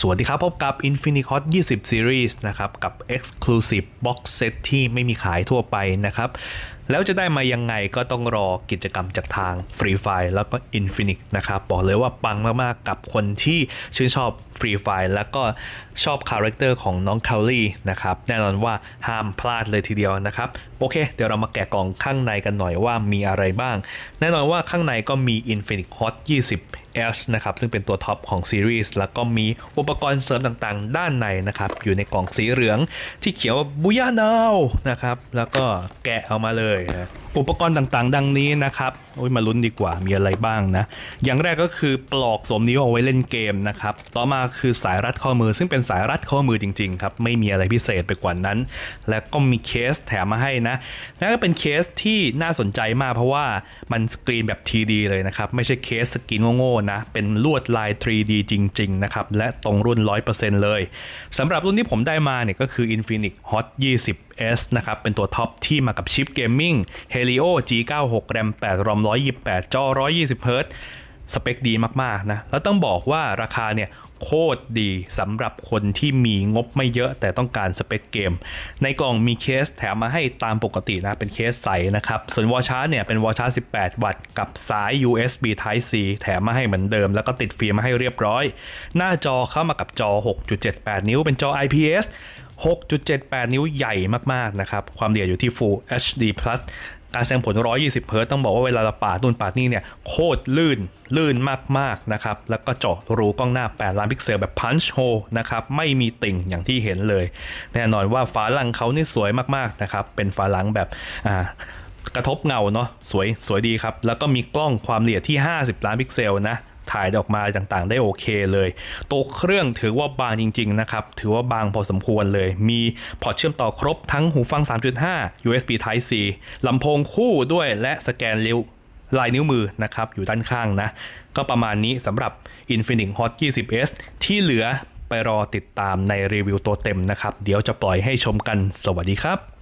สวัสดีครับ พบกับ Infinix Hot 20 Series นะครับ กับ Exclusive Box Set ที่ไม่มีขายทั่วไปนะครับ แล้วจะได้มายังไงก็ต้องรอกิจกรรมจากทาง Free Fire แล้วก็ Infinix นะครับ บอกเลยว่าปังมากๆกับคนที่ชื่นชอบ Free Fire แล้วก็ชอบคาแรคเตอร์ของน้อง c a l l y นะครับ แน่นอนว่าห้ามพลาดเลยทีเดียวนะครับ โอเค เดี๋ยวเรามาแกะกล่องข้างในกันหน่อยว่ามีอะไรบ้าง แน่นอนว่าข้างในก็มี Infinix Hot 20 S นะครับ ซึ่งเป็นตัวท็อปของซีรีส์แล้วก็มีอุปกรณ์เสริมต่างๆ ด้านในนะครับ อยู่ในกล่องสีเหลืองที่เขียนว่าบุยานาวนะครับ แล้วก็แกะเอามาเลยนะอุปกรณ์ต่างๆ ดังนี้นะครับโอ้ยมาลุ้นดีกว่ามีอะไรบ้างนะ อย่างแรกก็คือปลอกสวมนิ้วเอาไว้เล่นเกมนะครับ ต่อมาคือสายรัดข้อมือ ซึ่งเป็นสายรัดข้อมือจริงๆครับ ไม่มีอะไรพิเศษไปกว่านั้น แล้วก็มีเคสแถมมาให้นะแล้วก็เป็นเคสที่น่าสนใจมากเพราะว่ามันสกรีนแบบ TD เลยนะครับ ไม่ใช่เคสสกรีนโง่ๆนะ เป็นลวดลาย 3D จริงๆนะครับ และตรงรุ่น 100%เลยสำหรับรุ่นที่ผมได้มาเนี่ยก็คือ Infinix Hot 20 S นะครับ เป็นตัวท็อปที่มากับชิปเกมมิ่ง Helio G96 RAM 8 ROM 128 จอ 120 Hz สเปคดีมาก ๆ นะ แล้วต้องบอกว่าราคาเนี่ยโคตรดีสำหรับคนที่มีงบไม่เยอะแต่ต้องการสเปคเกม ในกล่องมีเคสแถมมาให้ตามปกตินะ เป็นเคสใสนะครับ ส่วนวอชาร์เนี่ยเป็นวอชาร์18 วัตต์กับสาย USB Type C แถมมาให้เหมือนเดิม แล้วก็ติดฟิล์มมาให้เรียบร้อย หน้าจอเข้ามากับจอ 6.78 นิ้วเป็นจอ IPS 6.78 นิ้วใหญ่มากๆนะครับความละเอียดอยู่ที่ Full HD Plus การแสดงผล 120 เฮิร์ตต้องบอกว่าเวลาเราปาดนู่นปาดนี่เนี่ยโคตรลื่น ลื่นมากๆนะครับ แล้วก็เจาะรูกล้องหน้า 8 ล้านพิกเซลแบบ punch hole นะครับ ไม่มีติ่งอย่างที่เห็นเลย แน่นอนว่าฝาหลังเขานี่สวยมากๆนะครับ เป็นฝาหลังแบบอ่ากระทบเงาเนาะสวยสวยดีครับ แล้วก็มีกล้องความละเอียดที่ 50 ล้านพิกเซลนะ ถ่ายออกมาต่างๆ ได้โอเคเลย ตัวเครื่องถือว่าบางจริงๆนะครับ ถือว่าบางพอสมควรเลย มีพอร์ตเชื่อมต่อครบทั้งหูฟัง 3.5 USB Type C ลำโพงคู่ด้วยและสแกนเร็วลายนิ้วมือนะครับ อยู่ด้านข้างนะ ก็ประมาณนี้สำหรับ Infinix Hot 20s ที่เหลือไปรอติดตามในรีวิวตัวเต็มนะครับ เดี๋ยวจะปล่อยให้ชมกันสวัสดีครับ